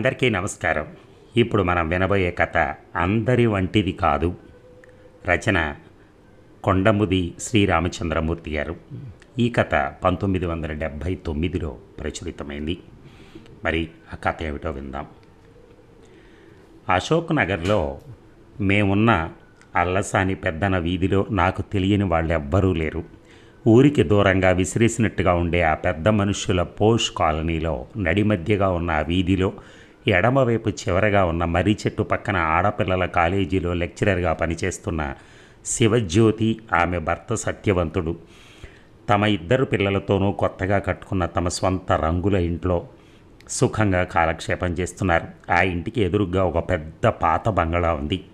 అందరికీ నమస్కారం. ఇప్పుడు మనం వినబోయే కథ అందరి వంటిది కాదు. రచన కొండముది శ్రీరామచంద్రమూర్తి గారు. ఈ కథ పంతొమ్మిది వందల డెబ్భై తొమ్మిదిలో ప్రచురితమైంది. మరి ఆ కథ ఏమిటో విందాం. అశోక్ నగర్లో మేమున్న అల్లసాని పెద్దన వీధిలో నాకు తెలియని వాళ్ళెవ్వరూ లేరు. ఊరికి దూరంగా విసిరేసినట్టుగా ఉండే ఆ పెద్ద మనుషుల పోష్ కాలనీలో నడిమధ్యగా ఉన్న ఆ వీధిలో ఎడమవైపు చివరగా ఉన్న మర్రి చెట్టు పక్కన ఆడపిల్లల కాలేజీలో లెక్చరర్గా పనిచేస్తున్న శివజ్యోతి ఆమె భర్త సత్యవంతుడు. తమ ఇద్దరు పిల్లలతోనూ కొత్తగా కట్టుకున్న తమ స్వంత రంగుల ఇంట్లో సుఖంగా కాలక్షేపం చేస్తున్నారు. ఆ ఇంటికి ఎదురుగా ఒక పెద్ద పాత బంగళా ఉంది.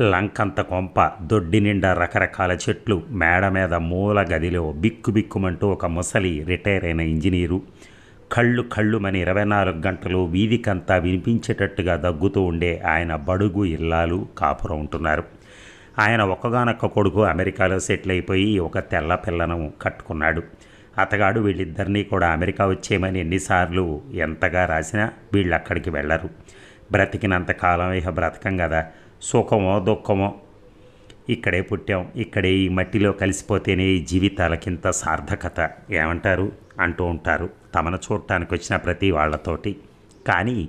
లంకంత కొంప దొడ్డి నిండా రకరకాల చెట్లు మేడ మీద మూల గదిలో బిక్కుబిక్కుమంటూ ఒక ముసలి రిటైర్ అయిన ఇంజనీరు కళ్ళు కళ్ళుమని ఇరవై నాలుగు గంటలు వీధికంతా వినిపించేటట్టుగా దగ్గుతూ ఉండే ఆయన బడుగు ఇల్లాలు కాపురం ఉంటున్నారు. ఆయన ఒక్కగానొక్క కొడుకు అమెరికాలో సెటిల్ అయిపోయి ఒక తెల్ల పిల్లను కట్టుకున్నాడు. అతగాడు వీళ్ళిద్దరినీ కూడా అమెరికా వచ్చేయమని ఎన్నిసార్లు ఎంతగా రాసినా వీళ్ళు అక్కడికి వెళ్ళరు. బ్రతికినంత కాలం ఇహ బ్రతకం కదా సుఖమో దుఃఖమో ఇక్కడే పుట్టాం. ఇక్కడే ఈ మట్టిలో కలిసిపోతేనే ఈ జీవితాలకింత సార్థకత. ఏమంటారు? అంటూ ఉంటారు. తమను చూడటానికి వచ్చిన ప్రతి వాళ్ళతోటి. కానీ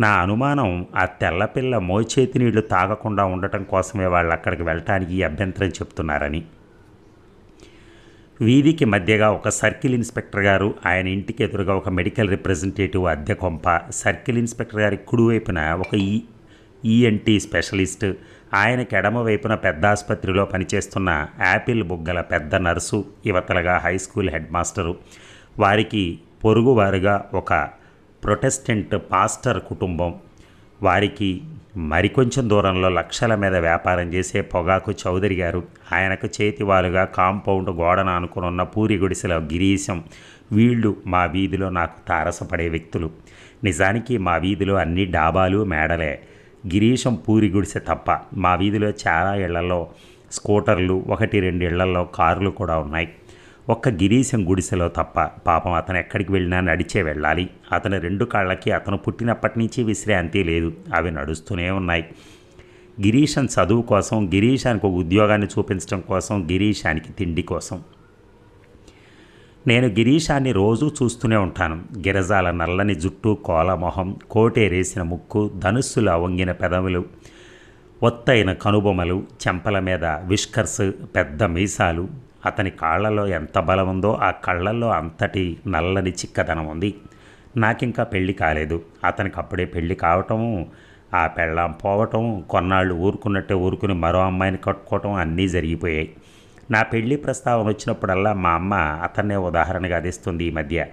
నా అనుమానం ఆ తెల్లపిల్ల మోచేతి నీళ్ళు తాగకుండా ఉండటం కోసమే వాళ్ళు అక్కడికి వెళ్ళటానికి ఈ అభ్యంతరం చెప్తున్నారని. వీధికి మధ్యగా ఒక సర్కిల్ ఇన్స్పెక్టర్ గారు ఆయన ఇంటికి ఎదురుగా ఒక మెడికల్ రిప్రజెంటేటివ్ అద్దె కొంప సర్కిల్ ఇన్స్పెక్టర్ గారి కుడివైపున ఒక ఈ ఈఎన్టీ స్పెషలిస్ట్ ఆయనకి ఎడమ వైపున పెద్ద ఆసుపత్రిలో పనిచేస్తున్న యాపిల్ బుగ్గల పెద్ద నర్సు యువతలుగా హై స్కూల్ హెడ్ మాస్టరు. వారికి పొరుగువారుగా ఒక ప్రొటెస్టెంట్ పాస్టర్ కుటుంబం వారికి మరికొంచెం దూరంలో లక్షల మీద వ్యాపారం చేసే పొగాకు చౌదరి గారు ఆయనకు చేతివాలుగా కాంపౌండ్ గోడన అనుకుని ఉన్న పూరి గుడిసెల గిరీశం వీళ్ళు మా వీధిలో నాకు తారసపడే వ్యక్తులు. నిజానికి మా వీధిలో అన్ని డాబాలు మేడలే. గిరీశం పూరి గుడిసె తప్ప మా వీధిలో చాలా ఇళ్ళలో స్కూటర్లు ఒకటి రెండు ఇళ్ళలో కార్లు కూడా ఉన్నాయి. ఒక్క గిరీశం గుడిసెలో తప్ప పాపం అతను ఎక్కడికి వెళ్ళినా నడిచే వెళ్ళాలి. అతని రెండు కాళ్ళకి అతను పుట్టినప్పటి నుంచి విశ్రాంతి లేదు. అవి నడుస్తూనే ఉన్నాయి. గిరీశన్ చదువు కోసం గిరీశానికి ఒక ఉద్యోగాన్ని చూపించడం కోసం గిరీశానికి తిండి కోసం. నేను గిరీశాన్ని రోజూ చూస్తూనే ఉంటాను. గిరజాల నల్లని జుట్టు కోలమొహం కోటేరేసిన ముక్కు ధనుస్సులు వంగిన పెదవులు ఒత్తైన కనుబొమలు చెంపల మీద విష్కర్స్ పెద్ద మీసాలు అతని కాళ్ళలో ఎంత బలం ఉందో ఆ కళ్ళల్లో అంతటి నల్లని చిక్కదనం ఉంది. నాకింకా పెళ్ళి కాలేదు. అతనికి అప్పుడే పెళ్ళి కావటము ఆ పెళ్ళాం పోవటం కొన్నాళ్ళు ఊరుకున్నట్టే ఊరుకుని మరో అమ్మాయిని కట్టుకోవటం అన్నీ జరిగిపోయాయి. నా పెళ్ళి ప్రస్తావన వచ్చినప్పుడల్లా మా అమ్మ అతన్నే ఉదాహరణగా అదిస్తుంది ఈ మధ్య.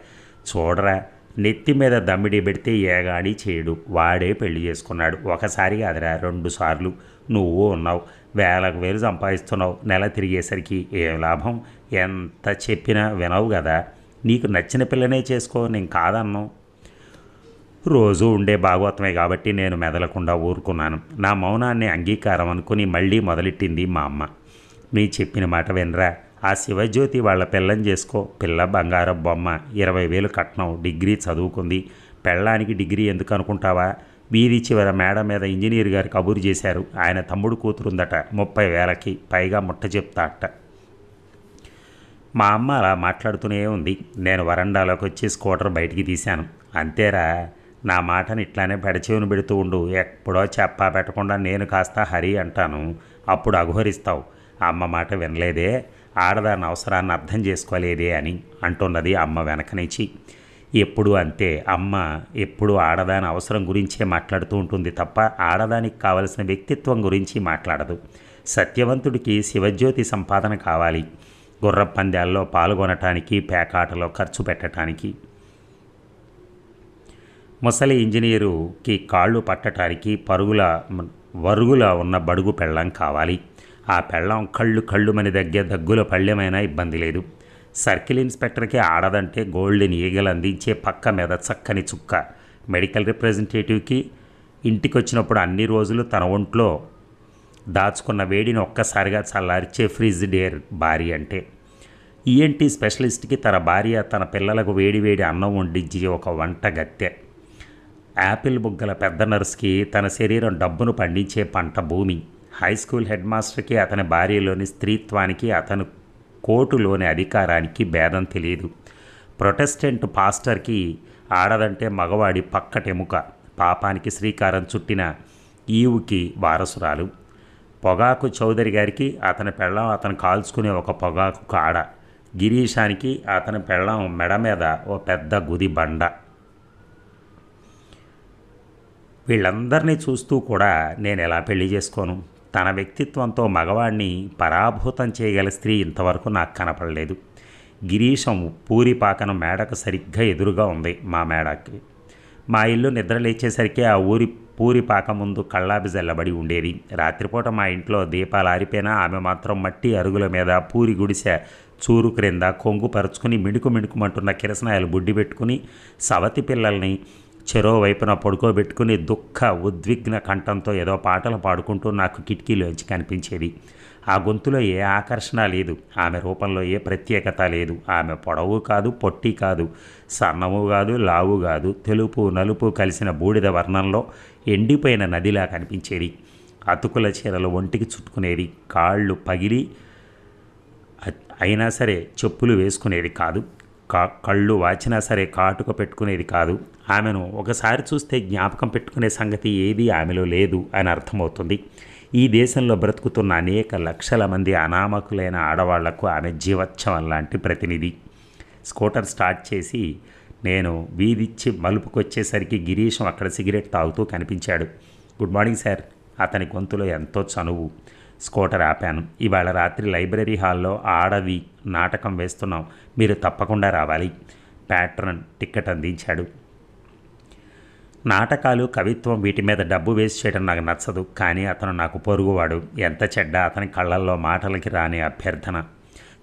చూడరా నెత్తి మీద దమ్మిడి పెడితే ఏగాడి చేయడు వాడే పెళ్ళి చేసుకున్నాడు. ఒకసారి కాదురా రెండు సార్లు. నువ్వు ఉన్నావు. వేలకు వేలు సంపాదిస్తున్నావు. నెల తిరిగేసరికి ఏం లాభం? ఎంత చెప్పినా వినవు కదా నీకు నచ్చిన పిల్లనే చేసుకో. నేను కాదన్నావు రోజు ఉండే భాగవతమే కాబట్టి నేను మెదలకుండా ఊరుకున్నాను. నా మౌనాన్ని అంగీకారం అనుకుని మళ్ళీ మొదలెట్టింది మా అమ్మ. నీ చెప్పిన మాట వినరా? ఆ శివజ్యోతి వాళ్ళ పిల్లని చేసుకో. పిల్ల బంగారం బొమ్మ. ఇరవై వేలు కట్నం. డిగ్రీ చదువుకుంది. పెళ్ళానికి డిగ్రీ ఎందుకు అనుకుంటావా? వీధి చివర మేడ మీద ఇంజనీర్ గారు కబురు చేశారు. ఆయన తమ్ముడు కూతురుందట. ముప్పై వేలకి పైగా ముట్ట చెప్తా అట్ట మా అమ్మ అలా మాట్లాడుతూనే ఉంది. నేను వరండాలోకి వచ్చి స్కూటర్ బయటికి తీశాను. అంతేరా నా మాటని ఇట్లానే పెడచేవును పెడుతూ ఉండు. ఎప్పుడో చెప్పా పెట్టకుండా నేను కాస్త హరి అంటాను. అప్పుడు అఘోరిస్తావు. అమ్మ మాట వినలేదే. ఆడదాని అవసరాన్ని అర్థం చేసుకోలేదే అని అంటున్నది అమ్మ వెనక నుంచి. ఎప్పుడు అంతే అమ్మ ఎప్పుడు ఆడదాని అవసరం గురించే మాట్లాడుతూ ఉంటుంది తప్ప ఆడదానికి కావలసిన వ్యక్తిత్వం గురించి మాట్లాడదు. సత్యవంతుడికి శివజ్యోతి సంపాదన కావాలి. గుర్ర పందాల్లో పాల్గొనటానికి పేకాటలో ఖర్చు పెట్టడానికి ముసలి ఇంజనీరుకి కాళ్ళు పట్టడానికి పరుగుల వరుగుల ఉన్న బడుగు పెళ్ళం కావాలి. ఆ పెళ్ళం కళ్ళు కళ్ళుమని దగ్గర దగ్గుల పళ్ళెమైనా ఇబ్బంది లేదు. సర్కిల్ ఇన్స్పెక్టర్కి ఆడదంటే గోల్డెన్ ఈగలు అందించే పక్క మీద చక్కని చుక్క. మెడికల్ రిప్రజెంటేటివ్కి ఇంటికి వచ్చినప్పుడు అన్ని రోజులు తన ఒంట్లో దాచుకున్న వేడిని ఒక్కసారిగా చల్లార్చే ఫ్రిజ్ డేర్ భార్య అంటే. ఈఎన్టీ స్పెషలిస్ట్కి తన భార్య తన పిల్లలకు వేడి వేడి అన్నం వండించి ఒక వంట గత్తె. యాపిల్ బుగ్గల పెద్ద నర్సుకి తన శరీరం డబ్బును పండించే పంట భూమి. హై స్కూల్ హెడ్ మాస్టర్కి అతని భార్యలోని స్త్రీత్వానికి అతను కోర్టులోని అధికారానికి భేదం తెలియదు. ప్రొటెస్టెంట్ పాస్టర్కి ఆడదంటే మగవాడి పక్కటెముక. పాపానికి శ్రీకారం చుట్టిన ఈవుకి వారసురాలు. పొగాకు చౌదరి గారికి అతని పెళ్ళం అతను కాల్చుకునే ఒక పొగాకు కాడ. గిరీశానికి అతని పెళ్ళం మెడ మీద ఓ పెద్ద గుది బండ. వీళ్ళందరినీ చూస్తూ కూడా నేను ఎలా పెళ్ళి చేసుకోను? తన వ్యక్తిత్వంతో మగవాణ్ణి పరాభూతం చేయగల స్త్రీ ఇంతవరకు నాకు కనపడలేదు. గిరీశం పూరి పాకను మేడకు సరిగ్గా ఎదురుగా ఉంది మా మేడకి. మా ఇల్లు నిద్ర లేచేసరికి ఆ ఊరి పూరి పాక ముందు కళ్ళాబి జల్లబడి ఉండేది. రాత్రిపూట మా ఇంట్లో దీపాలు ఆరిపోయినా ఆమె మాత్రం మట్టి అరుగుల మీద పూరి గుడిసె చూరు క్రింద కొంగు పరుచుకుని మిణుకు మిణుకుమంటున్న కిరసనాయలు బుడ్డి పెట్టుకుని సవతి పిల్లల్ని చెరో వైపున పడుకోబెట్టుకుని దుఃఖ ఉద్విగ్న కంఠంతో ఏదో పాటలు పాడుకుంటూ నాకు కిటికీలోంచి కనిపించేది. ఆ గొంతులో ఏ ఆకర్షణ లేదు. ఆమె రూపంలో ఏ ప్రత్యేకత లేదు. ఆమె పొడవు కాదు పొట్టి కాదు సన్నము కాదు లావు కాదు తెలుపు నలుపు కలిసిన బూడిద వర్ణంలో ఎండిపోయిన నదిలా కనిపించేది. అతుకుల చీరలు ఒంటికి చుట్టుకునేది. కాళ్ళు పగిలి అయినా సరే చెప్పులు వేసుకునేది కాదు. కా కళ్ళు వాచినా సరే కాటుక పెట్టుకునేది కాదు. ఆమెను ఒకసారి చూస్తే జ్ఞాపకం పెట్టుకునే సంగతి ఏది ఆమెలో లేదు అని అర్థమవుతుంది. ఈ దేశంలో బ్రతుకుతున్న అనేక లక్షల మంది అనామకులైన ఆడవాళ్ళకు ఆమె జీవోత్సవం లాంటి ప్రతినిధి. స్కూటర్ స్టార్ట్ చేసి నేను వీధిచ్చి మలుపుకొచ్చేసరికి గిరీశం అక్కడ సిగరెట్ తాగుతూ కనిపించాడు. Good morning sir. అతని గొంతులో ఎంతో చనువు. స్కూటర్ ఆపాను. ఇవాళ రాత్రి లైబ్రరీ హాల్లో ఆడవి నాటకం వేస్తున్నాం. మీరు తప్పకుండా రావాలి. ప్యాట్రన్ టిక్కెట్ అందించాడు. నాటకాలు కవిత్వం వీటి మీద డబ్బు వేస్ట్ చేయడం నాకు నచ్చదు. కానీ అతను నాకు పొరుగువాడు. ఎంత చెడ్డ అతని కళ్ళల్లో మాటలకి రాని అభ్యర్థన.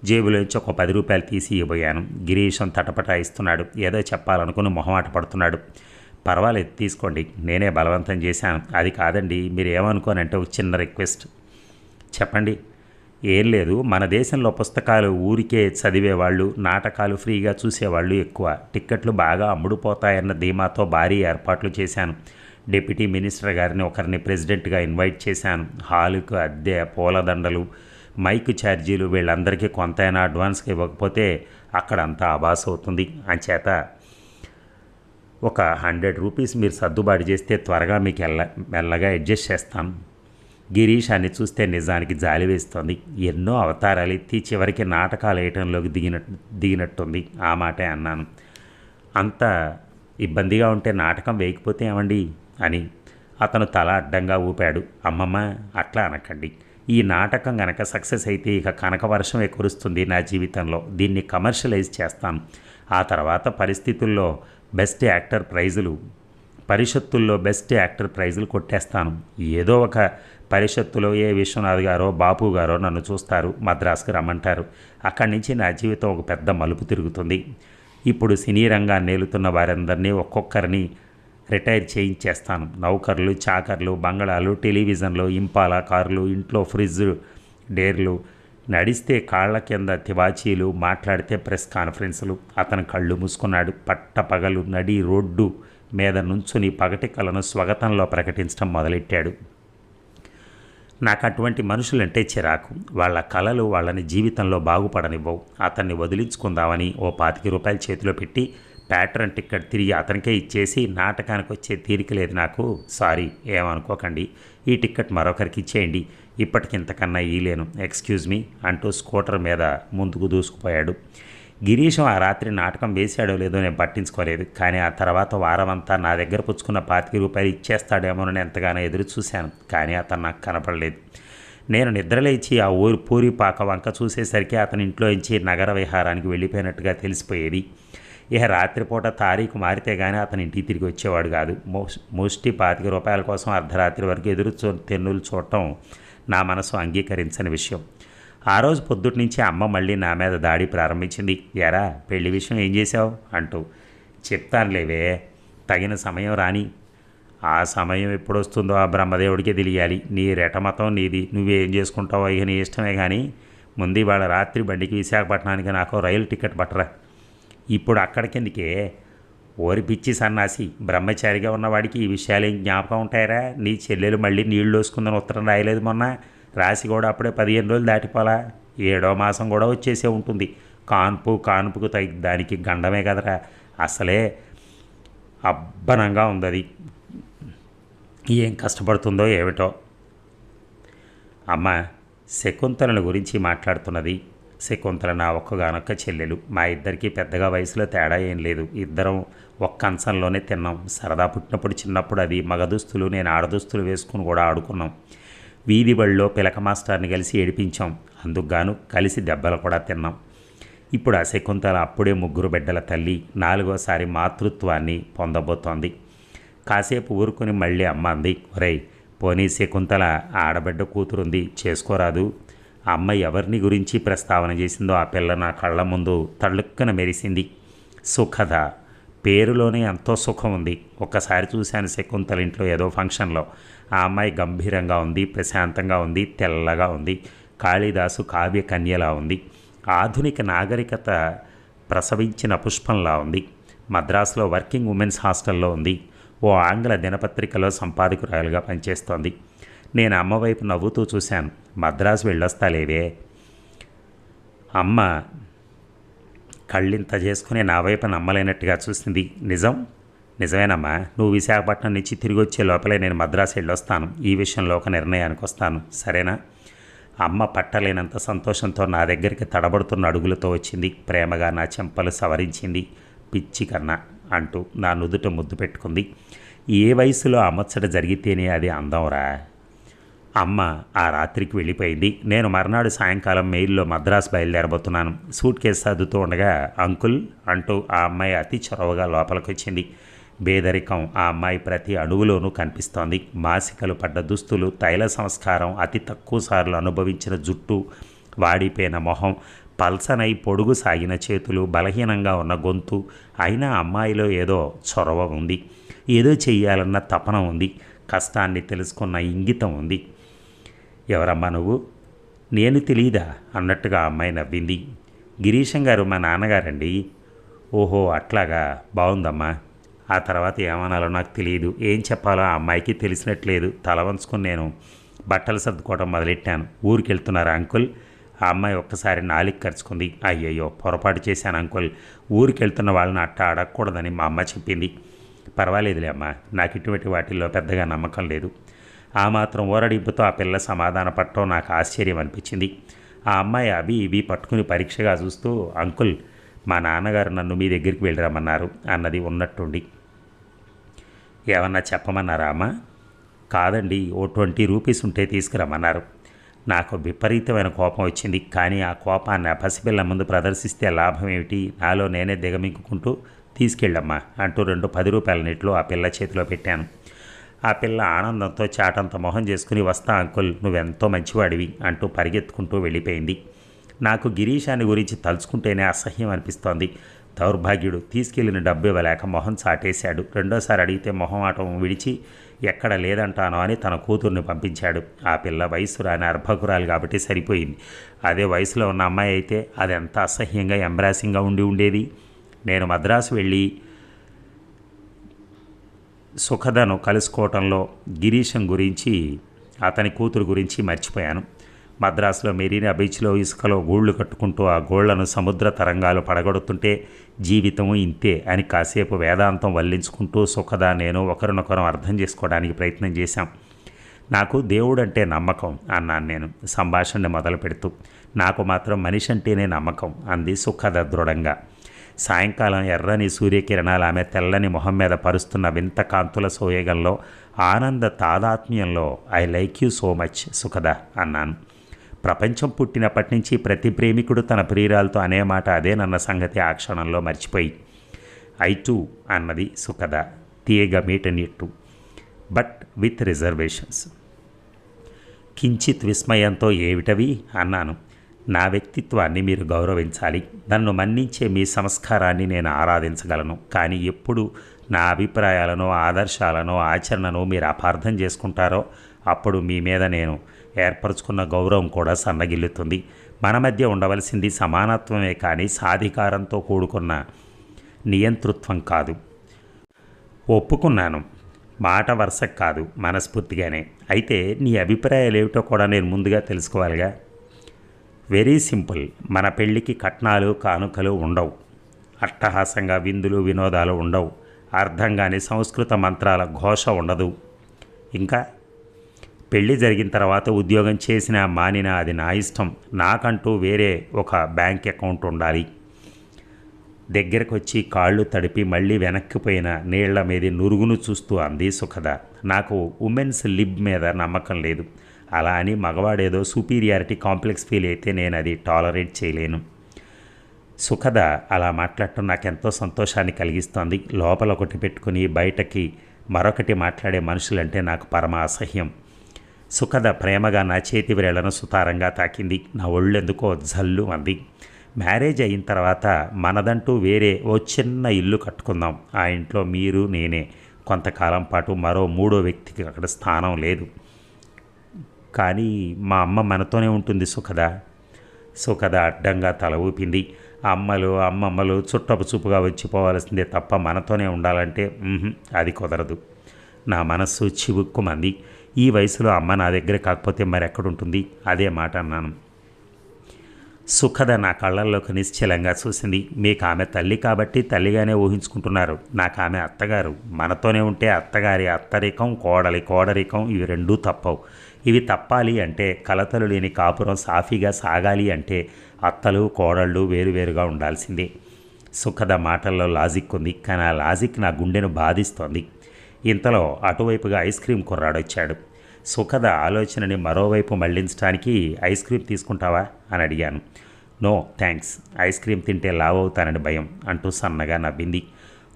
జేబులోంచి ఒక పది రూపాయలు తీసి ఇవ్వబోయాను. గిరీశం తటపటాయిస్తున్నాడు ఏదో చెప్పాలనుకుని మొహమాట పడుతున్నాడు. పర్వాలేదు తీసుకోండి. నేనే బలవంతం చేశాను. అది కాదండి మీరు ఏమనుకోనంటే ఒక చిన్న రిక్వెస్ట్. చెప్పండి. ఏం లేదు మన దేశంలో పుస్తకాలు ఊరికే చదివేవాళ్ళు నాటకాలు ఫ్రీగా చూసేవాళ్ళు ఎక్కువ. టిక్కెట్లు బాగా అమ్ముడుపోతాయన్న ధీమాతో భారీ ఏర్పాట్లు చేశాను. డిప్యూటీ మినిస్టర్ గారిని ఒకరిని ప్రెసిడెంట్గా ఇన్వైట్ చేశాను. హాలుకు అద్దె పూలదండలు మైక్ ఛార్జీలు వీళ్ళందరికీ కొంతైనా అడ్వాన్స్గా ఇవ్వకపోతే అక్కడ అంతా ఆభాస్ అవుతుంది. అంచేత ఒక హండ్రెడ్ రూపీస్ మీరు సర్దుబాటు చేస్తే త్వరగా మీకు ఎల్ల మెల్లగా అడ్జస్ట్ చేస్తాను. గిరీశాన్ని చూస్తే నిజానికి జాలి వేస్తోంది. ఎన్నో అవతారాలు ఎత్తి చివరికి నాటకాలు వేయటంలోకి దిగిన దిగినట్టుంది. ఆ మాటే అన్నాను. అంత ఇబ్బందిగా ఉంటే నాటకం వేయకపోతే ఏమండి? అని అతను తల అడ్డంగా ఊపాడు. అమ్మమ్మ అట్లా అనకండి. ఈ నాటకం గనక సక్సెస్ అయితే ఇక కనక వర్షమే కురుస్తుంది నా జీవితంలో. దీన్ని కమర్షియలైజ్ చేస్తాను. ఆ తర్వాత పరిస్థితుల్లో బెస్ట్ యాక్టర్ ప్రైజులు పరిషత్తుల్లో బెస్ట్ యాక్టర్ ప్రైజులు కొట్టేస్తాను. ఏదో ఒక పరిషత్తులో ఏ విశ్వనాథ్ గారో బాపు గారో నన్ను చూస్తారు మద్రాసుకు రమ్మంటారు. అక్కడి నుంచి నా జీవితం ఒక పెద్ద మలుపు తిరుగుతుంది. ఇప్పుడు సినీ రంగాన్ని నేలుతున్న వారందరినీ ఒక్కొక్కరిని రిటైర్ చేయించేస్తాను. నౌకర్లు చాకర్లు బంగళాలు టెలివిజన్లు ఇంపాల కార్లు ఇంట్లో ఫ్రిడ్జ్ డేర్లు నడిస్తే కాళ్ళ కింద తివాచీలు మాట్లాడితే ప్రెస్ కాన్ఫరెన్సులు. అతను కళ్ళు మూసుకున్నాడు. పట్ట పగలు నడి రోడ్డు మీద నుంచుని పగటి కలను స్వగతంలో ప్రకటించడం మొదలెట్టాడు. నాకు అటువంటి మనుషులంటే చిరాకు. వాళ్ళ కళలు వాళ్ళని జీవితంలో బాగుపడనివ్వవు. అతన్ని వదిలించుకుందామని ఓ పాతిక రూపాయలు చేతిలో పెట్టి ప్యాటర్న్ టిక్కెట్ తిరిగి అతనికే ఇచ్చేసి నాటకానికి వచ్చే తీరిక లేదు నాకు. సారీ ఏమనుకోకండి. ఈ టిక్కెట్ మరొకరికి ఇచ్చేయండి. ఇప్పటికింతకన్నా ఈలేను. ఎక్స్క్యూజ్ మీ అంటూ స్కూటర్ మీద ముందుకు దూసుకుపోయాడు. గిరీశం ఆ రాత్రి నాటకం వేశాడో లేదో నేను పట్టించుకోలేదు. కానీ ఆ తర్వాత వారమంతా నా దగ్గర పుచ్చుకున్న పాతిక రూపాయలు ఇచ్చేస్తాడేమోనని ఎంతగానో ఎదురు చూశాను. కానీ అతను నాకు కనపడలేదు. నేను నిద్రలేచి ఆ ఊరి పూరి పాక వంక చూసేసరికి అతని ఇంట్లో నుంచి నగర విహారానికి వెళ్ళిపోయినట్టుగా తెలిసిపోయేది. ఇక రాత్రిపూట తారీఖు మారితే కానీ అతని ఇంటికి తిరిగి వచ్చేవాడు కాదు. మోస్ ముష్టి పాతిక రూపాయల కోసం అర్ధరాత్రి వరకు ఎదురు చూ తెన్నులు చూడటం నా మనసు అంగీకరించని విషయం. ఆ రోజు పొద్దుటి నుంచి అమ్మ మళ్ళీ నా మీద దాడి ప్రారంభించింది. ఎరా పెళ్ళి విషయం ఏం చేశావు? అంటూ. చెప్తానులేవే తగిన సమయం రాని. ఆ సమయం ఎప్పుడొస్తుందో ఆ బ్రహ్మదేవుడికే తెలియాలి. నీ రెటమతం నీది. నువ్వేం చేసుకుంటావో ఇక నీ ఇష్టమే కానీ ముందు ఇవాళ రాత్రి బండికి విశాఖపట్నానికి నాకు రైలు టికెట్ పట్టరా. ఇప్పుడు అక్కడికెందుకే? ఓరి పిచ్చి సన్నాసి బ్రహ్మచారిగా ఉన్నవాడికి ఈ విషయాలు ఏం జ్ఞాపకం ఉంటాయరా? నీ చెల్లెలు మళ్ళీ నీళ్ళు వేసుకుందని ఉత్తరం రాయలేదు మొన్న. రాసి కూడా అప్పుడే పదిహేను రోజులు దాటిపోలా. ఏడో మాసం కూడా వచ్చేసే ఉంటుంది. కాన్పు కాన్పుకు తగి దానికి గండమే కదరా. అసలే అబ్బనంగా ఉంది అది ఏం కష్టపడుతుందో ఏమిటో. అమ్మ శకుంతలను గురించి మాట్లాడుతున్నది. శకుంతల నా ఒక్కగానొక్క చెల్లెలు. మా ఇద్దరికి పెద్దగా వయసులో తేడా ఏం లేదు. ఇద్దరం ఒక్క అంశంలోనే తిన్నాం. సరదా పుట్టినప్పుడు చిన్నప్పుడు అది మగదుస్తులు నేను ఆడదుస్తులు వేసుకుని కూడా ఆడుకున్నాం. వీధి బడిలో పిలక మాస్టర్ని కలిసి ఏడిపించాం. అందుకుగాను కలిసి దెబ్బలు కూడా తిన్నాం. ఇప్పుడు ఆ శకుంతల అప్పుడే ముగ్గురు బిడ్డల తల్లి నాలుగోసారి మాతృత్వాన్ని పొందబోతోంది. కాసేపు ఊరుకొని మళ్ళీ అమ్మ అంది ఒరేయ్ పోనీ శకుంతల ఆడబిడ్డ కూతురుంది చేసుకోరాదు. ఆ అమ్మ ఎవరిని గురించి ప్రస్తావన చేసిందో ఆ పిల్ల నా కళ్ళ ముందు తళ్ళుక్కన మెరిసింది. సుఖద పేరులోనే ఎంతో సుఖం ఉంది. ఒక్కసారి చూశాను శకుంతల ఇంట్లో ఏదో ఫంక్షన్లో. ఆ అమ్మాయి గంభీరంగా ఉంది ప్రశాంతంగా ఉంది తెల్లగా ఉంది కాళిదాసు కావ్య కన్యలా ఉంది. ఆధునిక నాగరికత ప్రసవించిన పుష్పంలా ఉంది. మద్రాసులో వర్కింగ్ ఉమెన్స్ హాస్టల్లో ఉంది. ఓ ఆంగ్ల దినపత్రికలో సంపాదకురాలుగా పనిచేస్తోంది. నేను అమ్మ వైపు నవ్వుతూ చూశాను. మద్రాసు వెళ్ళొస్తాలేవే? అమ్మ కళ్ళింత చేసుకుని నా వైపు నమ్మలేనట్టుగా చూసింది. నిజం? నిజమేనమ్మా. నువ్వు విశాఖపట్నం నుంచి తిరిగి వచ్చే లోపలే నేను మద్రాసు వెళ్ళొస్తాను. ఈ విషయంలో ఒక నిర్ణయానికి వస్తాను. సరేనా? అమ్మ పట్టలేనంత సంతోషంతో నా దగ్గరికి తడబడుతున్న అడుగులతో వచ్చింది. ప్రేమగా నా చెంపలు సవరించింది. పిచ్చి కన్నా అంటూ నా నుదుట ముద్దు పెట్టుకుంది. ఏ వయసులో అమ్మచ్చట జరిగితేనే అది అందంరా అమ్మ ఆ రాత్రికి వెళ్ళిపోయింది. నేను మర్నాడు సాయంకాలం మెయిల్లో మద్రాసు బయలుదేరబోతున్నాను. సూట్ కేసు సర్దుతూ ఉండగా అంకుల్ అంటూ ఆ అమ్మాయి అతి చొరవగా లోపలికి వచ్చింది బేదరికం ఆ అమ్మాయి ప్రతి అణువులోనూ కనిపిస్తోంది. మాసికలు పడ్డ దుస్తులు తైల సంస్కారం అతి తక్కువ సార్లు అనుభవించిన జుట్టు వాడిపోయిన మొహం పల్సనై పొడుగు సాగిన చేతులు బలహీనంగా ఉన్న గొంతు అయినా అమ్మాయిలో ఏదో చొరవ ఉంది. ఏదో చెయ్యాలన్న తపన ఉంది. కష్టాన్ని తెలుసుకున్న ఇంగితం ఉంది. ఎవరమ్మా నువ్వు? నేను తెలియదా అన్నట్టుగా అమ్మాయి నవ్వింది. గిరీశం గారు మా నాన్నగారండి. ఓహో అట్లాగా? బాగుందమ్మా ఆ తర్వాత ఏమనాలో నాకు తెలియదు. ఏం చెప్పాలో ఆ అమ్మాయికి తెలిసినట్లేదు. తల వంచుకొని నేను బట్టలు సర్దుకోవడం మొదలెట్టాను. ఊరికి వెళ్తున్నారు అంకుల్? ఆ అమ్మాయి ఒక్కసారి నాలికి ఖర్చుకుంది అయ్యయ్యో పొరపాటు చేశాను అంకుల్. ఊరికి వెళ్తున్న వాళ్ళని అట్ట అడగకూడదని మా అమ్మ చెప్పింది. పర్వాలేదులే అమ్మా. నాకు ఇటువంటి వాటిల్లో పెద్దగా నమ్మకం లేదు. ఆ మాత్రం ఊరడింపుతో ఆ పిల్ల సమాధాన పట్టడం నాకు ఆశ్చర్యం అనిపించింది. ఆ అమ్మాయి అవి ఇవి పట్టుకుని పరీక్షగా చూస్తూ అంకుల్ మా నాన్నగారు నన్ను మీ దగ్గరికి వెళ్ళిరమ్మన్నారు అన్నది ఉన్నట్టుండి. ఏమన్నా చెప్పమన్నారా అమ్మ? కాదండి ఓ ట్వంటీ రూపీస్ ఉంటే తీసుకురమ్మన్నారు. నాకు విపరీతమైన కోపం వచ్చింది. కానీ ఆ కోపాన్ని పసిపిల్ల ముందు ప్రదర్శిస్తే లాభం ఏమిటి? నాలో నేనే దిగమింగుకుంటూ తీసుకెళ్ళమ్మా అంటూ రెండు పది రూపాయల నీటిలో ఆ పిల్ల చేతిలో పెట్టాను. ఆ పిల్ల ఆనందంతో చాటంత మొహం చేసుకుని వస్తా అంకుల్ నువ్వెంతో మంచివాడివి అంటూ పరిగెత్తుకుంటూ వెళ్ళిపోయింది. నాకు గిరీశాన్ని గురించి తలుచుకుంటేనే అసహ్యం అనిపిస్తోంది. దౌర్భాగ్యుడు తీసుకెళ్ళిన డబ్బు ఇవ్వలేక మొహం చాటేశాడు. రెండోసారి అడిగితే మొహం ఆటం విడిచి ఎక్కడ లేదంటానో అని తన కూతుర్ని పంపించాడు. ఆ పిల్ల వయసు రాని అర్భకురాలు కాబట్టి సరిపోయింది. అదే వయసులో ఉన్న అమ్మాయి అయితే అదెంత అసహ్యంగా ఎంబ్రాసింగ్గా ఉండి ఉండేది? నేను మద్రాసు వెళ్ళి సుఖదను కలుసుకోవటంలో గిరీశం గురించి అతని కూతురు గురించి మర్చిపోయాను. మద్రాసులో మెరీనా బీచ్లో ఇసుకలో గూళ్ళు కట్టుకుంటూ ఆ గోళ్ళను సముద్ర తరంగాలు పడగొడుతుంటే జీవితం ఇంతే అని కాసేపు వేదాంతం వల్లించుకుంటూ సుఖద నేను ఒకరినొకరం అర్థం చేసుకోవడానికి ప్రయత్నం చేశాం. నాకు దేవుడంటే నమ్మకం అన్నాను నేను. సంభాషణ మొదలు పెడుతూ నాకు మాత్రం మనిషి అంటేనే నమ్మకం అంది సుఖద దృఢంగా. సాయంకాలం ఎర్రని సూర్యకిరణాలు ఆమె తెల్లని మొహం మీద పరుస్తున్న వింత కాంతుల సోయగంలో ఆనంద తాదాత్మ్యంలో I like you so much Sukhada అన్నాను. ప్రపంచం పుట్టినప్పటి నుంచి ప్రతి ప్రేమికుడు తన ప్రియురాలతో అనే మాట అదేనన్న సంగతి ఆ క్షణంలో మర్చిపోయి ఐ టూ అన్నది సుఖద తీయగా మీటనిట్టు బట్ విత్ రిజర్వేషన్స్. కించిత్ విస్మయంతో ఏమిటవి అన్నాను. నా వ్యక్తిత్వాన్ని మీరు గౌరవించాలి. నన్ను మన్నించే మీ సంస్కారాన్ని నేను ఆరాధించగలను. కానీ ఎప్పుడు నా అభిప్రాయాలను ఆదర్శాలను ఆచరణను మీరు అపార్థం చేసుకుంటారో అప్పుడు మీ మీద నేను ఏర్పరచుకున్న గౌరవం కూడా సన్నగిల్లుతుంది. మన మధ్య ఉండవలసింది సమానత్వమే కానీ సాధికారంతో కూడుకున్న నియంతృత్వం కాదు. ఒప్పుకున్నాను. మాట వరుసకు కాదు మనస్ఫూర్తిగానే. అయితే నీ అభిప్రాయాలు ఏమిటో కూడా నేను ముందుగా తెలుసుకోవాలిగా. Very simple. మన పెళ్ళికి కట్నాలు కానుకలు ఉండవు. అట్టహాసంగా విందులు వినోదాలు ఉండవు. అర్థం కాని సంస్కృత మంత్రాల ఘోష ఉండదు. ఇంకా పెళ్ళి జరిగిన తర్వాత ఉద్యోగం చేసినా మానినా అది నా ఇష్టం. నాకంటూ వేరే ఒక బ్యాంక్ అకౌంట్ ఉండాలి. దగ్గరకు వచ్చి కాళ్ళు తడిపి మళ్ళీ వెనక్కిపోయిన నీళ్ళ మీద నురుగును చూస్తూ అంది సుఖద. నాకు ఉమెన్స్ లిబ్ మీద నమ్మకం లేదు. అలా అని మగవాడేదో సుపీరియారిటీ కాంప్లెక్స్ ఫీల్ అయితే నేను అది టాలరేట్ చేయలేను. సుఖద అలా మాట్లాడటం నాకెంతో సంతోషాన్ని కలిగిస్తోంది. లోపల ఒకటి పెట్టుకుని బయటకి మరొకటి మాట్లాడే మనుషులంటే నాకు పరమ అసహ్యం. సుఖద ప్రేమగా నా చేతి వ్రేళ్ళను సుతారంగా తాకింది. నా ఒళ్ళెందుకో జల్లు అంది. మ్యారేజ్ అయిన తర్వాత మనదంటూ వేరే ఓ చిన్న ఇల్లు కట్టుకుందాం. ఆ ఇంట్లో మీరు నేనే. కొంతకాలం పాటు మరో మూడో వ్యక్తికి అక్కడ స్థానం లేదు. కానీ మా అమ్మ మనతోనే ఉంటుంది సుఖద. సుఖద అడ్డంగా తల ఊపింది. అమ్మలు అమ్మమ్మలు చుట్టపు చూపుగా వచ్చిపోవాల్సిందే తప్ప మనతోనే ఉండాలంటే అది కుదరదు. నా మనస్సు చివుక్కుమంది. ఈ వయసులో అమ్మ నా దగ్గర కాకపోతే మరి ఎక్కడుంటుంది అదే మాట అన్నాను. సుఖద నా కళ్ళల్లోకి నిశ్చలంగా చూసింది. మీకు ఆమె తల్లి కాబట్టి తల్లిగానే ఊహించుకుంటున్నారు. నాకు ఆమె అత్తగారు. మనతోనే ఉంటే అత్తగారి అత్తరికం కోడలి కోడరికం ఇవి రెండూ తప్పవు. ఇవి తప్పాలి అంటే కలతలు లేని కాపురం సాఫీగా సాగాలి అంటే అత్తలు కోడళ్ళు వేరువేరుగా ఉండాల్సిందే. సుఖద మాటల్లో లాజిక్ ఉంది కానీ ఆ లాజిక్ నా గుండెను బాధిస్తోంది. ఇంతలో అటువైపుగా ఐస్ క్రీమ్ కుర్రాడొచ్చాడు. సుఖద ఆలోచనని మరోవైపు మళ్ళించడానికి ఐస్ క్రీమ్ తీసుకుంటావా? అని అడిగాను. నో థ్యాంక్స్ ఐస్ క్రీమ్ తింటే లావవుతానని భయం అంటూ సన్నగా నవ్వింది.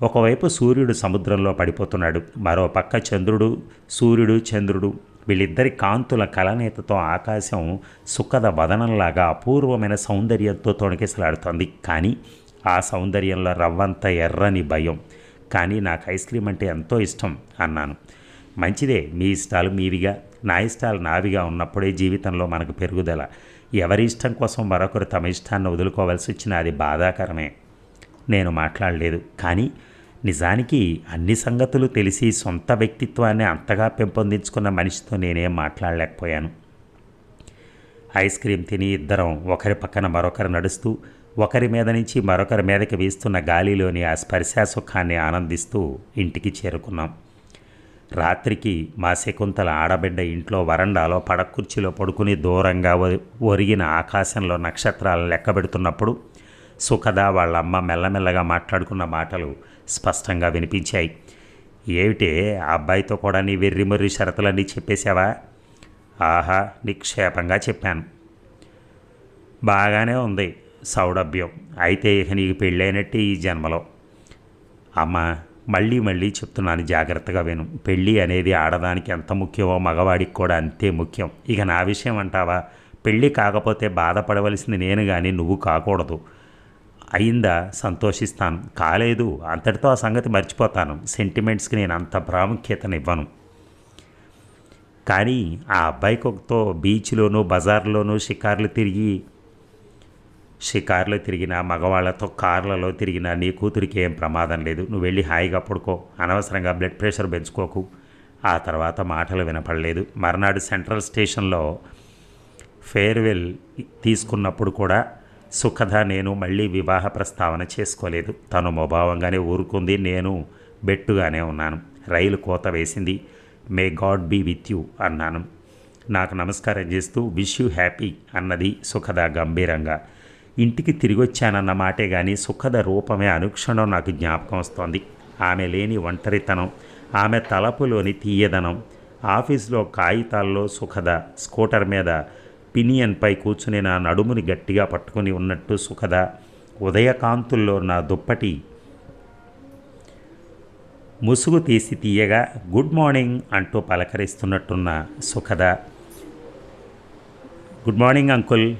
ఒకవైపు సూర్యుడు సముద్రంలో పడిపోతున్నాడు మరో పక్క చంద్రుడు సూర్యుడు చంద్రుడు. వీళ్ళిద్దరి కాంతుల కలనేతతో ఆకాశం సుఖద వదనంలాగా అపూర్వమైన సౌందర్యంతో తొణకిసలాడుతోంది. కానీ ఆ సౌందర్యంలో రవ్వంత ఎర్రని భయం. కానీ నాకు ఐస్ క్రీమ్ అంటే ఎంతో ఇష్టం అన్నాను. మంచిదే మీ ఇష్టాలు మీవిగా నా ఇష్టాలు నావిగా ఉన్నప్పుడే జీవితంలో మనకు పెరుగుదల. ఎవరి ఇష్టం కోసం మరొకరు తమ ఇష్టాన్ని వదులుకోవాల్సి వచ్చినా అది బాధాకరమే. నేను మాట్లాడలేదు. కానీ నిజానికి అన్ని సంగతులు తెలిసి సొంత వ్యక్తిత్వాన్ని అంతగా పెంపొందించుకున్న మనిషితో నేనేం మాట్లాడలేకపోయాను. ఐస్ క్రీమ్ తిని ఇద్దరం ఒకరి పక్కన మరొకరు నడుస్తూ ఒకరి మీద నుంచి మరొకరి మీదకి వీస్తున్న గాలిలోని ఆ స్పర్శ సుఖాన్ని ఆనందిస్తూ ఇంటికి చేరుకున్నాం. రాత్రికి మా శకుంతల ఆడబిడ్డ ఇంట్లో వరండాలో పడకుర్చీలో పడుకుని దూరంగా ఒ- ఒరిగిన ఆకాశంలో నక్షత్రాలను లెక్కబెడుతున్నప్పుడు సుఖద వాళ్ళ అమ్మ మెల్లమెల్లగా మాట్లాడుకున్న మాటలు స్పష్టంగా వినిపించాయి. ఏమిటే ఆ అబ్బాయితో కూడా నీ వెర్రిమర్రి షరతులన్నీ చెప్పేశావా? ఆహా నిక్షేపంగా చెప్పాను. బాగానే ఉంది సౌడభ్యం అయితే ఇక నీకు పెళ్ళైనట్టే ఈ జన్మలో. అమ్మ మళ్ళీ మళ్ళీ చెప్తున్నాను జాగ్రత్తగా విను. పెళ్ళి అనేది ఆడదానికి ఎంత ముఖ్యమో మగవాడికి కూడా అంతే ముఖ్యం. ఇక నా విషయం అంటావా? పెళ్ళి కాకపోతే బాధపడవలసింది నేను కానీ నువ్వు కాకూడదు. అయిందా? సంతోషిస్తాను. కాలేదు. అంతటితో ఆ సంగతి మర్చిపోతాను. సెంటిమెంట్స్కి నేను అంత ప్రాముఖ్యతనివ్వను. కానీ ఆ అబ్బాయితో బీచ్లోనూ బజార్లోనూ షికార్లు తిరిగి షికార్లు తిరిగినా మగవాళ్ళతో కార్లలో తిరిగిన నీ కూతురికి ఏం ప్రమాదం లేదు. నువ్వు వెళ్ళి హాయిగా పడుకో. అనవసరంగా బ్లడ్ ప్రెషర్ పెంచుకోకు. ఆ తర్వాత మాటలు వినపడలేదు. మర్నాడు సెంట్రల్ స్టేషన్లో ఫేర్వెల్ తీసుకున్నప్పుడు కూడా సుఖద నేను మళ్ళీ వివాహ ప్రస్తావన చేసుకోలేదు. తను మొభావంగానే ఊరుకుంది. నేను బెట్టుగానే ఉన్నాను. రైలు కోత వేసింది. May God be with you అన్నాను. నాకు నమస్కారం చేస్తూ విష్ యూ హ్యాపీ అన్నది సుఖద గంభీరంగా. ఇంటికి తిరిగి వచ్చానన్న మాటే కానీ సుఖద రూపమే అనుక్షణం నాకు జ్ఞాపకం వస్తోంది. ఆమె లేని ఒంటరితనం ఆమె తలపులోని తీయదనం ఆఫీస్లో కాగితాల్లో సుఖద స్కూటర్ మీద పినియన్పై కూర్చుని నా నడుముని గట్టిగా పట్టుకుని ఉన్నట్టు సుఖద ఉదయకాంతుల్లో నా దుప్పటి ముసుగు తీసి తీయగా గుడ్ మార్నింగ్ అంటూ పలకరిస్తున్నట్టున్న Sukhada. Good morning uncle.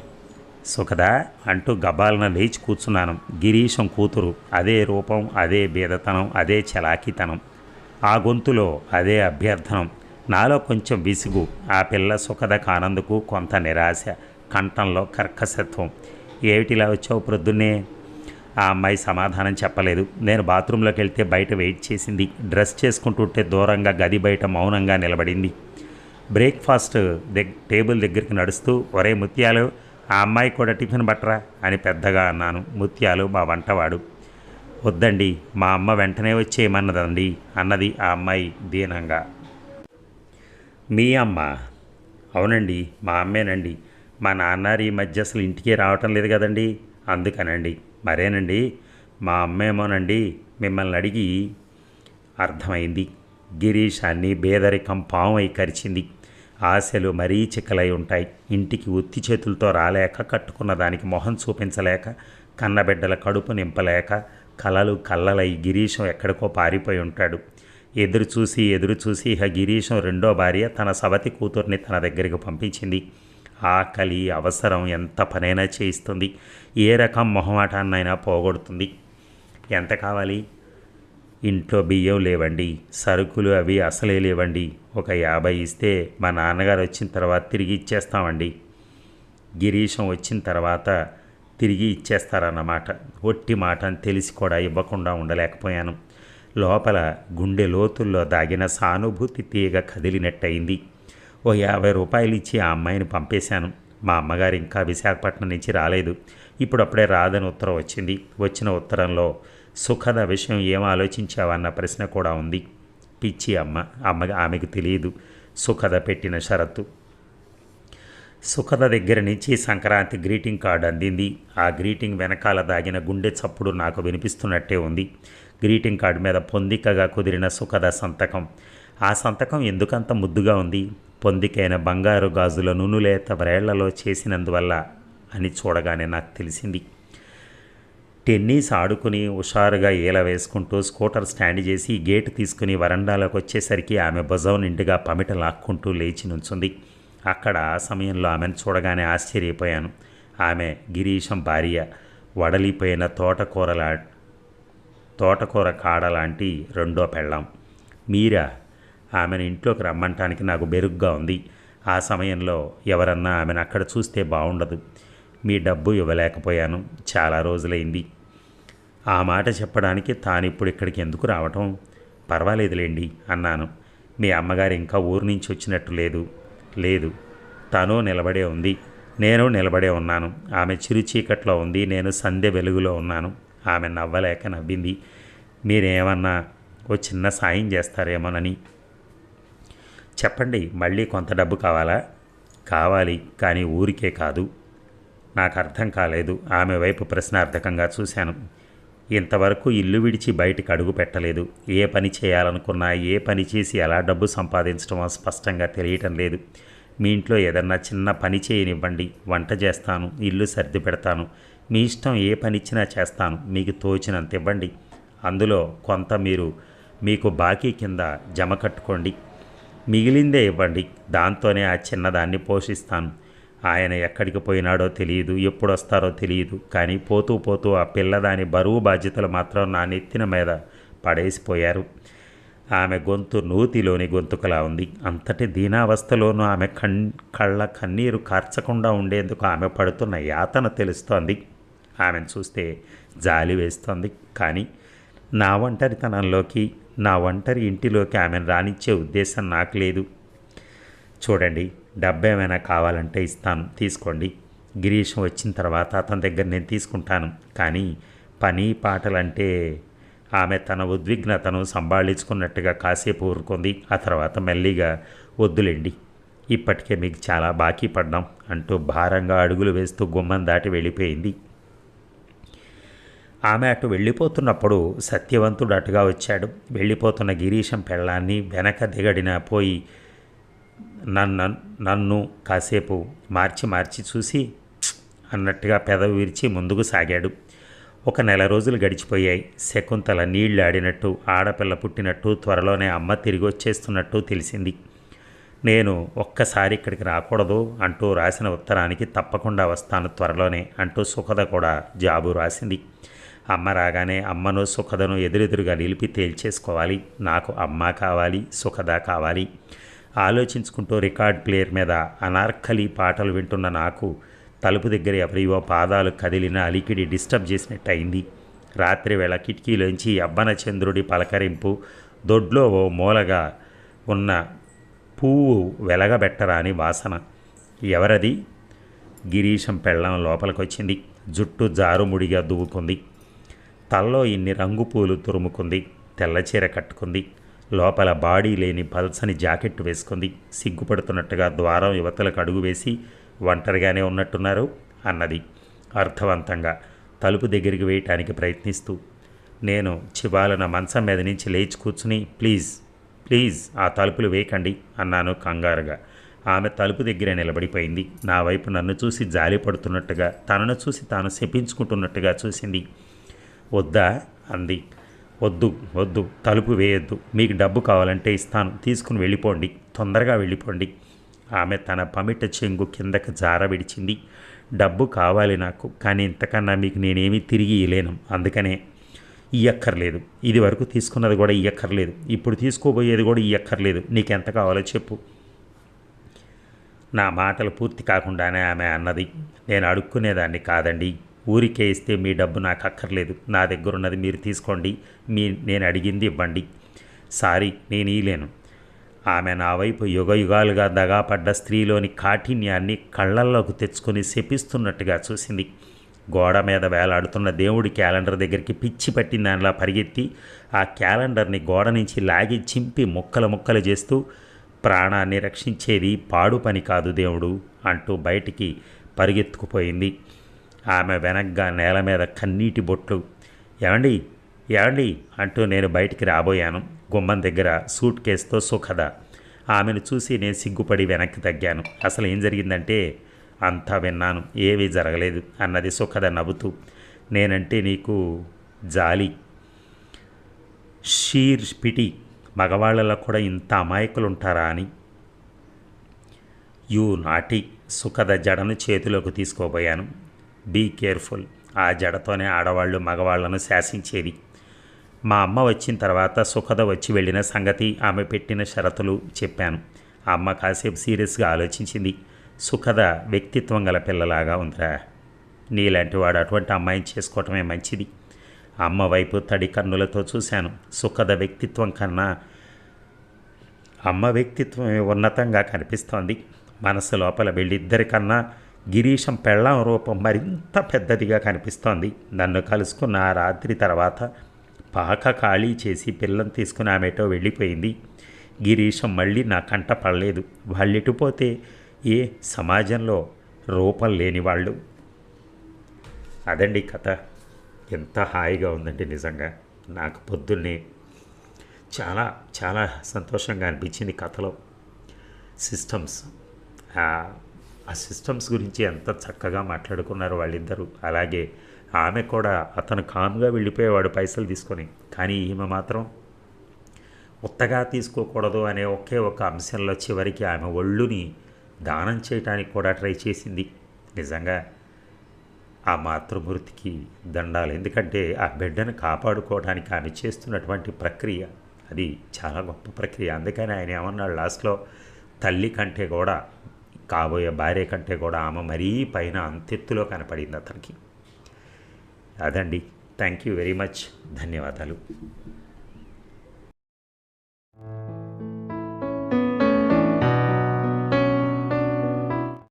Sukhada అంటూ గబాలన లేచి కూర్చున్నాను. గిరీశం కూతురు అదే రూపం అదే బీదతనం అదే చలాకీతనం. ఆ గొంతులో అదే అభ్యర్థనం. నాలో కొంచెం విసుగు ఆ పిల్ల సుఖద కానందుకు కొంత నిరాశ కంఠంలో కర్కశత్వం. ఏమిటిలా వచ్చావు ప్రొద్దున్నే? ఆ అమ్మాయి సమాధానం చెప్పలేదు. నేను బాత్రూంలోకి వెళ్తే బయట వెయిట్ చేసింది. డ్రెస్ చేసుకుంటుంటే దూరంగా గది బయట మౌనంగా నిలబడింది. బ్రేక్ఫాస్ట్ దగ్ టేబుల్ దగ్గరికి నడుస్తూ ఒరే ముత్యాలు ఆ అమ్మాయి కూడా టిఫిన్ బట్టరా? అని పెద్దగా అన్నాను. ముత్యాలు మా వంటవాడు. వద్దండి మా అమ్మ వెంటనే వచ్చేయమన్నదండి అన్నది ఆ అమ్మాయి దీనంగా. మీ అమ్మ? అవునండి మా అమ్మేనండి. మా నాన్నారు ఈ మధ్య అసలు ఇంటికి రావటం లేదు కదండి. అందుకనండి. మరేనండి? మా అమ్మేమోనండి. మిమ్మల్ని అడిగి అర్థమైంది. గిరీష్ అన్ని బేదరికం పామై కరిచింది. ఆశలు మరీ చిక్కలై ఉంటాయి. ఇంటికి ఉత్తి చేతులతో రాలేక కట్టుకున్న దానికి మొహం చూపించలేక కన్నబిడ్డల కడుపు నింపలేక కలలు కళ్ళలై గిరీశం ఎక్కడికో పారిపోయి ఉంటాడు. ఎదురు చూసి ఎదురు చూసి గిరీశం రెండో భార్య తన సవతి కూతుర్ని తన దగ్గరికి పంపించింది. ఆకలి అవసరం ఎంత పనైనా చేయిస్తుంది. ఏ రకం మొహమాటాన్నైనా పోగొడుతుంది. ఎంత కావాలి? ఇంట్లో బియ్యం లేవండి. సరుకులు అవి అసలే లేవండి. ఒక యాభై ఇస్తే మా నాన్నగారు వచ్చిన తర్వాత తిరిగి ఇచ్చేస్తామండి. గిరీశం వచ్చిన తర్వాత తిరిగి ఇచ్చేస్తారన్నమాట. ఒట్టి మాట అని తెలిసి కూడా ఇవ్వకుండా ఉండలేకపోయాను. లోపల గుండె లోతుల్లో దాగిన సానుభూతి తీగ కదిలినట్టయింది. ఓ యాభై రూపాయలు ఇచ్చి ఆ అమ్మాయిని పంపేశాను. మా అమ్మగారు ఇంకా విశాఖపట్నం నుంచి రాలేదు. ఇప్పుడప్పుడే రాదని ఉత్తరం వచ్చింది. వచ్చిన ఉత్తరంలో సుఖద విషయం ఏం ఆలోచించావన్న ప్రశ్న కూడా ఉంది. పిచ్చి అమ్మ అమ్మ ఆమెకు తెలియదు. సుఖద పెట్టిన షరతు. సుఖద దగ్గర నుంచి సంక్రాంతి గ్రీటింగ్ కార్డు అందింది. ఆ గ్రీటింగ్ వెనకాల దాగిన గుండె చప్పుడు నాకు వినిపిస్తున్నట్టే ఉంది. గ్రీటింగ్ కార్డు మీద పొందికగా కుదిరిన సుఖద సంతకం. ఆ సంతకం ఎందుకంత ముద్దుగా ఉంది? పొందికైన బంగారు గాజుల నునులేత వ్రేళ్ళలో చేసినందువల్ల అని చూడగానే నాకు తెలిసింది. టెన్నిస్ ఆడుకుని హుషారుగా ఈల వేసుకుంటూ స్కూటర్ స్టాండ్ చేసి గేటు తీసుకుని వరండాలోకి వచ్చేసరికి ఆమె భుజం నిండుగా పమిట లాక్కుంటూ లేచి నుంచుంది. అక్కడ ఆ సమయంలో ఆమెను చూడగానే ఆశ్చర్యపోయాను. ఆమె గిరీశం భార్య వడలిపోయిన తోటకూరలా తోటకూర కాడ లాంటి రెండో పెళ్ళాం. మీరా ఆమెను ఇంట్లోకి రమ్మంటానికి నాకు బెరుగ్గా ఉంది. ఆ సమయంలో ఎవరన్నా ఆమెను అక్కడ చూస్తే బాగుండదు మీ డబ్బు ఇవ్వలేకపోయాను. చాలా రోజులైంది. ఆ మాట చెప్పడానికి తాను ఇప్పుడు ఇక్కడికి ఎందుకు రావటం? పర్వాలేదులేండి అన్నాను. మీ అమ్మగారు ఇంకా ఊరు నుంచి వచ్చినట్టు లేదు. లేదు తను నిలబడే ఉంది. నేను నిలబడే ఉన్నాను. ఆమె చిరు చీకట్లో ఉంది. నేను సంధ్య వెలుగులో ఉన్నాను. ఆమె నవ్వలేక నవ్వింది. మీరేమన్నా ఓ చిన్న సాయం చేస్తారేమోనని. చెప్పండి మళ్ళీ కొంత డబ్బు కావాలా? కావాలి కానీ ఊరికే కాదు. నాకు అర్థం కాలేదు. ఆమె వైపు ప్రశ్నార్థకంగా చూశాను. ఇంతవరకు ఇల్లు విడిచి బయటికి అడుగు పెట్టలేదు. ఏ పని చేయాలనుకున్నా ఏ పని చేసి ఎలా డబ్బు సంపాదించడమో స్పష్టంగా తెలియటం లేదు. మీ ఇంట్లో ఏదన్నా చిన్న పని చేయనివ్వండి. వంట చేస్తాను ఇల్లు సర్ది పెడతాను. మీ ఇష్టం ఏ పని ఇచ్చినా చేస్తాను. మీకు తోచినంత ఇవ్వండి అందులో కొంత మీరు మీకు బాకీ కింద జమ కట్టుకోండి. మిగిలిందే ఇవ్వండి. దాంతోనే ఆ చిన్నదాన్ని పోషిస్తాను. ఆయన ఎక్కడికి పోయినాడో తెలియదు ఎప్పుడొస్తారో తెలియదు. కానీ పోతూ పోతూ ఆ పిల్లదాని బరువు బాధ్యతలు మాత్రం నా నెత్తిన మీద పడేసిపోయారు. ఆమె గొంతు నూతిలోని గొంతుకలా ఉంది. అంతటి దీనావస్థలోనూ ఆమె కన్ కళ్ళ కన్నీరు కార్చకుండా ఉండేందుకు ఆమె పడుతున్న యాతన తెలుస్తోంది. ఆమెను చూస్తే జాలి వేస్తోంది. కానీ నా ఒంటరితనంలోకి నా ఒంటరి ఇంటిలోకి ఆమెను రానిచ్చే ఉద్దేశం నాకు లేదు. చూడండి డబ్బు ఏమైనా కావాలంటే ఇస్తాను. తీసుకోండి. గిరీషం వచ్చిన తర్వాత అతని దగ్గర నేను తీసుకుంటాను. కానీ పని పాటలంటే ఆమె తన ఉద్విగ్నతను సంభాళించుకున్నట్టుగా కాసేపు ఊరుకుంది. ఆ తర్వాత మెల్లిగా వద్దులేండి ఇప్పటికే మీకు చాలా బాకీ పడ్డాం అంటూ భారంగా అడుగులు వేస్తూ గుమ్మం దాటి వెళ్ళిపోయింది. ఆమె అటు వెళ్ళిపోతున్నప్పుడు సత్యవంతుడు అటుగా వచ్చాడు. వెళ్ళిపోతున్న గిరీశం పెళ్ళాన్ని వెనక దిగడిన పోయి నన్ను నన్ను కాసేపు మార్చి మార్చి చూసి అన్నట్టుగా పెదవి విరిచి ముందుకు సాగాడు. ఒక నెల రోజులు గడిచిపోయాయి. శకుంతల నీళ్ళు ఆడినట్టు ఆడపిల్ల పుట్టినట్టు త్వరలోనే అమ్మ తిరిగి వచ్చేస్తున్నట్టు తెలిసింది. నేను ఒక్కసారి ఇక్కడికి రాకూడదు అంటూ రాసిన ఉత్తరానికి తప్పకుండా వస్తాను త్వరలోనే అంటూ సుఖద కూడా జాబు రాసింది. అమ్మ రాగానే అమ్మను సుఖదను ఎదురెదురుగా నిలిపి తేల్చేసుకోవాలి. నాకు అమ్మ కావాలి సుఖద కావాలి. ఆలోచించుకుంటూ రికార్డ్ ప్లేయర్ మీద అనార్కలి పాటలు వింటున్న నాకు తలుపు దగ్గర ఎవరియో పాదాలు కదిలిన అలికిడి డిస్టర్బ్ చేసినట్టు అయింది రాత్రి వేళ కిటికీలోంచి అబ్బన చంద్రుడి పలకరింపు దొడ్లో ఓ మూలగా ఉన్న పువ్వు వెలగబెట్టరాని వాసన. ఎవరది? గిరీశం పెళ్ళం లోపలికొచ్చింది. జుట్టు జారుముడిగా దువ్వుకుంది తల్లో ఇన్ని రంగు పూలు తురుముకుంది. తెల్లచీర కట్టుకుంది. లోపల బాడీ లేని పల్సని జాకెట్ వేసుకుంది. సిగ్గుపడుతున్నట్టుగా ద్వారం యువతలకు అడుగు వేసి ఒంటరిగానే ఉన్నట్టున్నారు? అన్నది. అర్థవంతంగా తలుపు దగ్గరికి వేయటానికి ప్రయత్నిస్తూ నేను చివాలన మంచం మీద నుంచి లేచి కూర్చుని ప్లీజ్ ప్లీజ్ ఆ తలుపులు వేయకండి అన్నాను కంగారుగా. ఆమె తలుపు దగ్గరే నిలబడిపోయింది. నా వైపు నన్ను చూసి జాలి పడుతున్నట్టుగా తనను చూసి తాను శపించుకుంటున్నట్టుగా చూసింది. వద్దా? అంది. వద్దు వద్దు తలుపు వేయొద్దు. మీకు డబ్బు కావాలంటే ఇస్తాను. తీసుకుని వెళ్ళిపోండి. తొందరగా వెళ్ళిపోండి. ఆమె తన పమిట చెంగు కిందకి జార విడిచింది. డబ్బు కావాలి నాకు కానీ ఇంతకన్నా మీకు నేనేమీ తిరిగి ఇయ్యలేను. అందుకనే ఇయ్యక్కర్లేదు. ఇది వరకు తీసుకున్నది కూడా ఇయ్యక్కర్లేదు. ఇప్పుడు తీసుకోబోయేది కూడా ఇయ్యక్కర్లేదు. నీకెంత కావాలో చెప్పు. నా మాటలు పూర్తి కాకుండానే ఆమె అన్నది. నేను అడుక్కునేదాన్ని కాదండి. ఊరికే ఇస్తే మీ డబ్బు నాకు అక్కర్లేదు నా దగ్గర ఉన్నది మీరు తీసుకోండి. మీ నేను అడిగింది ఇవ్వండి. సారీ నేను ఇయలేను ఆమె నా వైపు యుగ యుగాలుగా దగాపడ్డ స్త్రీలోని కాఠిన్యాన్ని కళ్ళల్లోకి తెచ్చుకొని శపిస్తున్నట్టుగా చూసింది. గోడ మీద వేలాడుతున్న దేవుడి క్యాలెండర్ దగ్గరికి పిచ్చి పట్టిన దానిలా పరిగెత్తి ఆ క్యాలెండర్ని గోడ నుంచి లాగి చింపి ముక్కలు ముక్కలు చేస్తూ ప్రాణాన్ని రక్షించేది పాడు పని కాదు దేవుడు అంటూ బయటికి పరిగెత్తుకుపోయింది. ఆమె వెనగ్గా నేల మీద కన్నీటి బొట్లు. ఏమండి? ఏమండి? అంటూ నేను బయటికి రాబోయాను. గుమ్మం దగ్గర సూట్ కేసుతో సుఖద. ఆమెను చూసి నేను సిగ్గుపడి వెనక్కి తగ్గాను. అసలు ఏం జరిగిందంటే? అంతా విన్నాను. ఏమీ జరగలేదు అన్నది సుఖద నవ్వుతూ. నేనంటే నీకు జాలి షీర్ పిటి. మగవాళ్ళలో కూడా ఇంత అమాయకులు ఉంటారా అని. యూ నాటి సుఖద జడను చేతిలోకి తీసుకోబోయాను. Be careful. ఆ జడతోనే ఆడవాళ్ళు మగవాళ్ళను శాసించేది. మా అమ్మ వచ్చిన తర్వాత సుఖద వచ్చి వెళ్ళిన సంగతి ఆమె పెట్టిన షరతులు చెప్పాను. అమ్మ కాసేపు సీరియస్గా ఆలోచించింది. సుఖద వ్యక్తిత్వం గల పిల్లలాగా ఉందిరా. నీలాంటి వాడు అటువంటి అమ్మాయిని చేసుకోవటమే మంచిది. అమ్మ వైపు తడి కన్నులతో చూశాను. సుఖద వ్యక్తిత్వం కన్నా అమ్మ వ్యక్తిత్వమే ఉన్నతంగా కనిపిస్తోంది. మనసు లోపల వీళ్ళిద్దరికన్నా గిరీశం పెళ్ళం రూపం మరింత పెద్దదిగా కనిపిస్తోంది. నన్ను కలుసుకున్న ఆ రాత్రి తర్వాత పాక ఖాళీ చేసి పిల్లని తీసుకుని ఆమెటో వెళ్ళిపోయింది. గిరీశం మళ్ళీ నా కంట పడలేదు. వాళ్ళెటుపోతే ఏ సమాజంలో రూపం లేని వాళ్ళు? అదండి కథ. ఎంత హాయిగా ఉందండి నిజంగా. నాకు పొద్దున్నే చాలా చాలా సంతోషంగా అనిపించింది కథలో. సిస్టమ్స్. ఆ సిస్టమ్స్ గురించి ఎంత చక్కగా మాట్లాడుకున్నారు వాళ్ళిద్దరూ. అలాగే ఆమె కూడా అతను కామ్గా వెళ్ళిపోయేవాడు పైసలు తీసుకొని. కానీ ఈమె మాత్రం ఉత్తగా తీసుకోకూడదు అనే ఒకే ఒక అంశంలో చివరికి ఆమె ఒళ్ళుని దానం చేయటానికి కూడా ట్రై చేసింది. నిజంగా ఆ మాతృమూర్తికి దండాలు. ఎందుకంటే ఆ బిడ్డను కాపాడుకోవడానికి ఆమె చేస్తున్నటువంటి ప్రక్రియ అది చాలా గొప్ప ప్రక్రియ. అందుకని ఆయన ఏమన్నాడు లాస్ట్లో తల్లి కంటే కూడా కాబోయే భార్య కంటే కూడా ఆమె మరీ పైన అంతెత్తులో కనపడింది అతనికి. అదండి. థ్యాంక్ యూ వెరీ మచ్ ధన్యవాదాలు.